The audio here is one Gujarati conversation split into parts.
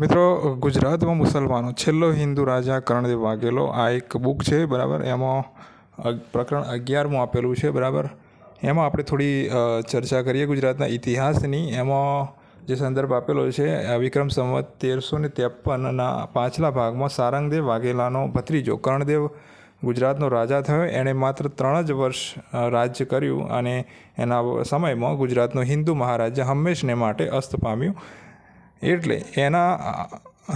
મિત્રો, ગુજરાતમાં મુસલમાનો, છેલ્લો હિન્દુ રાજા કર્ણદેવ વાઘેલો, આ એક બુક છે, બરાબર? એમાં પ્રકરણ અગિયારમું આપેલું છે, બરાબર? એમાં આપણે થોડી ચર્ચા કરીએ ગુજરાતના ઇતિહાસની. એમાં જે સંદર્ભ આપેલો છે વિક્રમ સંવત તેરસો ને ત્રેપનના પાછલા ભાગમાં સારંગદેવ વાઘેલાનો ભત્રીજો કર્ણદેવ ગુજરાતનો રાજા થયો. એણે માત્ર ત્રણ જ વર્ષ રાજ્ય કર્યું અને એના સમયમાં ગુજરાતનો હિન્દુ મહારાજા હંમેશને માટે અસ્ત પામ્યું. એટલે એના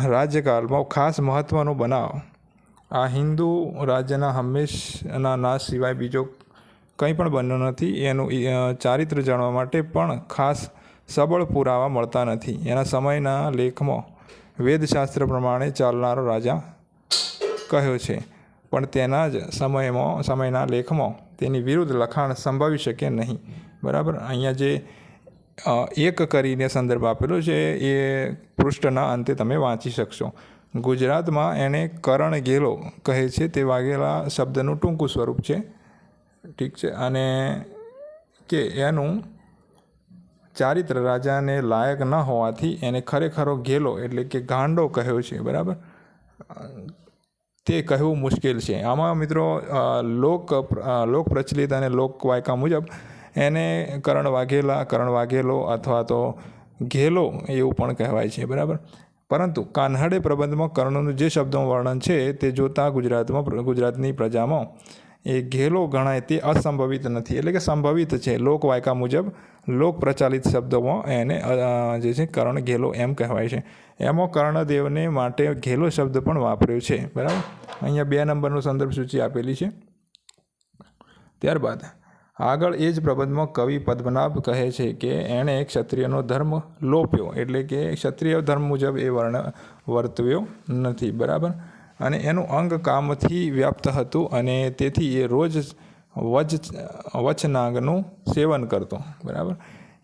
રાજ્યકાળમાં ખાસ મહત્ત્વનો બનાવ, આ હિન્દુ રાજ્યના હંમેશના નાશ સિવાય બીજો કંઈ પણ બન્યો નથી, એનું ચારિત્ર જાણવા માટે પણ ખાસ સબળ પુરાવા મળતા નથી. એના સમયના લેખમાં વેદશાસ્ત્ર પ્રમાણે ચાલનારો રાજા કહ્યો છે, પણ તેના જ સમયમાં, સમયના લેખમાં તેની વિરુદ્ધ લખાણ સંભાવી શકે નહીં. બરાબર? અહીંયા જે એક કરીને સંદર્ભ આપેલો છે, એ પૃષ્ઠના અંતે તમે વાંચી શકશો. ગુજરાતમાં એણે કરણ ગેલો કહે છે, તે વાઘેલા શબ્દનું ટૂંકું સ્વરૂપ છે. ઠીક છે? અને કે એનું ચારિત્ર રાજાને લાયક ન હોવાથી એને ખરેખરો ગેલો એટલે કે ગાંડો કહ્યો છે, બરાબર? તે કહેવું મુશ્કેલ છે. આમાં મિત્રો લોક લોક પ્રચલિત અને લોકવાયકા મુજબ એને કરણ વાઘેલા, કરણ વાઘેલો અથવા તો ઘેલો એવું પણ કહેવાય છે, બરાબર? પરંતુ કાન્હાડે પ્રબંધમાં કર્ણનું જે શબ્દોનું વર્ણન છે તે જોતાં ગુજરાતમાં ગુજરાતની પ્રજામાં એ ઘેલો ગણાય તે અસંભવિત નથી. એટલે કે સંભવિત છે. લોકવાયકા મુજબ લોક પ્રચાલિત શબ્દોમાં એને જે છે કર્ણ ઘેલો એમ કહેવાય છે. એમાં કર્ણદેવને માટે ઘેલો શબ્દ પણ વાપર્યો છે, બરાબર? અહીંયા બે નંબરનો સંદર્ભ સૂચિ આપેલી છે. ત્યારબાદ આગળ એ જ પ્રબંધમાં કવિ પદ્મનાભ કહે છે કે એણે ક્ષત્રિયનો ધર્મ લોપ્યો એટલે કે ક્ષત્રિય ધર્મ મુજબ એ વર્ણ વર્તવ્યો નથી, બરાબર? અને એનું અંગ કામથી વ્યાપ્ત હતું અને તેથી એ રોજ વચ વચનાંગનું સેવન કરતો, બરાબર?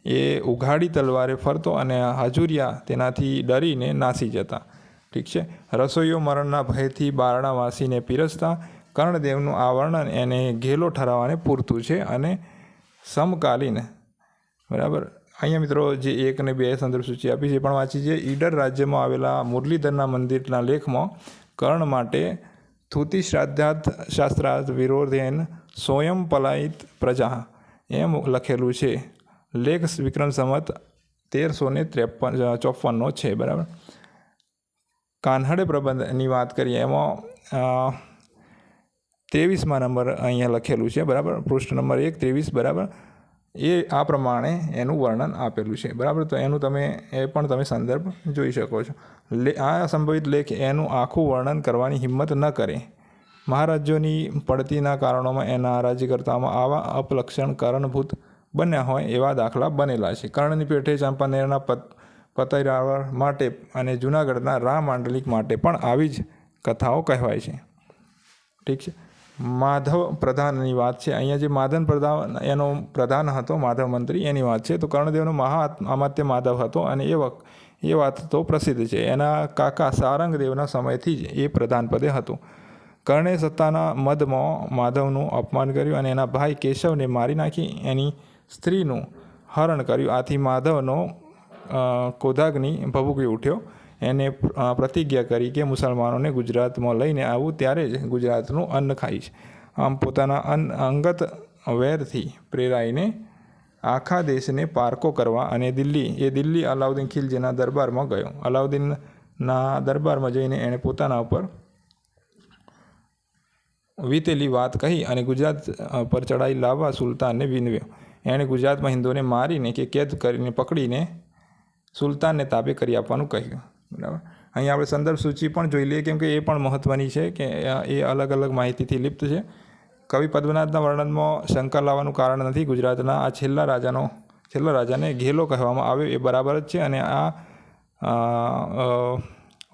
એ ઉઘાડી તલવારે ફરતો અને હાજુરિયા તેનાથી ડરીને નાસી જતા, ઠીક છે? રસોઈયો મરણના ભયથી બારણા વાસીને પીરસતા કર્ણદેવનું આ વર્ણન એને ઘેલો ઠરાવવાને પૂરતું છે અને સમકાલીન. બરાબર? અહીંયા મિત્રો જે એક અને બે સંદર્ભ સૂચિ આપી છે પણ વાંચી છે. ઈડર રાજ્યમાં આવેલા મુરલીધરના મંદિરના લેખમાં કર્ણ માટે થૂતિ શ્રાદ્ધાર્થ શાસ્ત્રાર્થ વિરોધેન સ્વયં પલાયિત પ્રજા એમ લખેલું છે. લેખ વિક્રમ સંમત તેરસો ને ત્રેપન ચોપનનો છે. બરાબર? કાન્હડે પ્રબંધની વાત કરીએ એમાં ત્રેવીસમાં નંબર અહીંયા લખેલું છે, બરાબર? પૃષ્ઠ નંબર એક, ત્રેવીસ, બરાબર? એ આ પ્રમાણે એનું વર્ણન આપેલું છે, બરાબર? તો એનું તમે, એ પણ તમે સંદર્ભ જોઈ શકો છો. લે, આ સંભવિત લેખ એનું આખું વર્ણન કરવાની હિંમત ન કરે. મહારાજ્યોની પડતીના કારણોમાં એના રાજ્યકર્તામાં આવા અપલક્ષણ કારણભૂત બન્યા હોય એવા દાખલા બનેલા છે. કર્ણની પેઠે ચાંપાનેરના પત પતૈરાવળ માટે અને જૂનાગઢના રામ માંડલિક માટે પણ આવી જ કથાઓ કહેવાય છે. ઠીક છે? માધવ પ્રધાનની વાત છે. અહીંયા જે માધન પ્રધાન એનો પ્રધાન હતો માધવ મંત્રી એની વાત છે. તો કર્ણદેવનો મહા અમાત્ય માધવ હતો અને એ વખત એ વાત તો પ્રસિદ્ધ છે. એના કાકા સારંગદેવના સમયથી જ એ પ્રધાન પદે હતું. કર્ણે સત્તાના મદમાં માધવનું અપમાન કર્યું અને એના ભાઈ કેશવને મારી નાખી. એની સ્ત્રીનું હરણ કર્યું. આથી માધવનો અ, કોધાગ્નિ ભભૂકી ઉઠ્યો. એને પ્રતિજ્ઞા કરી કે મુસલમાનોને ગુજરાતમાં લઈને આવું ત્યારે જ ગુજરાતનું અન્ન ખાઈશ આમ પોતાના અન્ન, અંગત વેરથી પ્રેરાઈને આખા દેશને પારકો કરવા અને દિલ્હી, એ દિલ્હી અલાઉદ્દીન ખિલજીના દરબારમાં ગયો. અલાઉદ્દીનના દરબારમાં જઈને એણે પોતાના ઉપર વીતેલી વાત કહી અને ગુજરાત પર ચડાઈ લાવવા સુલતાનને વિનવ્યો. એણે ગુજરાતમાં હિન્દુઓને મારીને કે કેદ કરીને પકડીને સુલતાનને તાબે કરી આપવાનું કહ્યું. બરાબર. અહીં આપણે સંદર્ભ સૂચિ પણ જોઈ લઈએ, કેમ કે એ પણ મહત્ત્વની છે કે એ અલગ અલગ માહિતીથી લિપ્ત છે. કવિ પદ્મનાથના વર્ણનમાં શંકા લાવવાનું કારણ નથી ગુજરાતના. આ છેલ્લા રાજાનો, છેલ્લા રાજાને ઘેલો કહેવામાં આવ્યો, એ બરાબર જ છે અને આ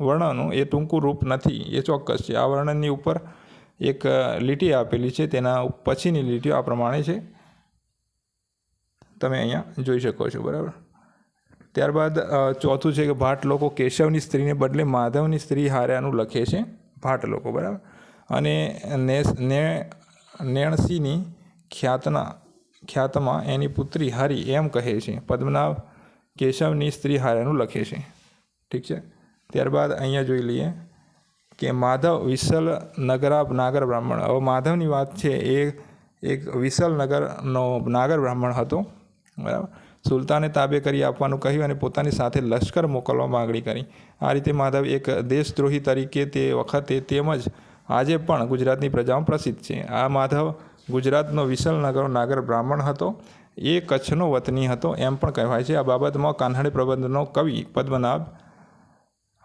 વર્ણનનું એ ટૂંકું રૂપ નથી, એ ચોક્કસ છે. આ વર્ણનની ઉપર એક લીટી આપેલી છે, તેના પછીની લીટીઓ આ પ્રમાણે છે. તમે અહીંયા જોઈ શકો છો, બરાબર? ત્યારબાદ ચોથું છે કે ભાટ લોકો કેશવની સ્ત્રીને બદલે માધવની સ્ત્રી હાર્યાનું લખે છે. ભાટ લોકો, બરાબર? અને નેસ, ને, નેણસીની ખ્યાતના, ખ્યાતમાં એની પુત્રી હારી એમ કહે છે. પદ્મનાભ કેશવની સ્ત્રી હાર્યાનું લખે છે. ઠીક છે? ત્યારબાદ અહીંયા જોઈ લઈએ કે માધવ વિશલ નગરા નાગર બ્રાહ્મણ. હવે માધવની વાત છે, એ એક વિશલ નગરનો નાગર બ્રાહ્મણ હતો. બરાબર? સુલતાને તાબે કરી આપવાનું કહ્યું અને પોતાની સાથે લશ્કર મોકલવા માગણી કરી. આ રીતે માધવ એક દેશદ્રોહી તરીકે તે વખતે તેમજ આજે પણ ગુજરાતની પ્રજામાં પ્રસિદ્ધ છે. આ માધવ ગુજરાતનો વિસલ નાગર બ્રાહ્મણ હતો. એ કચ્છનો વતની હતો એમ પણ કહેવાય છે. આ બાબતમાં કાન્હાડી પ્રબંધનો કવિ પદ્મનાભ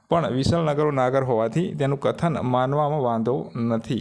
પણ વિશલનગરો નાગર હોવાથી તેનું કથન માનવામાં વાંધો નથી.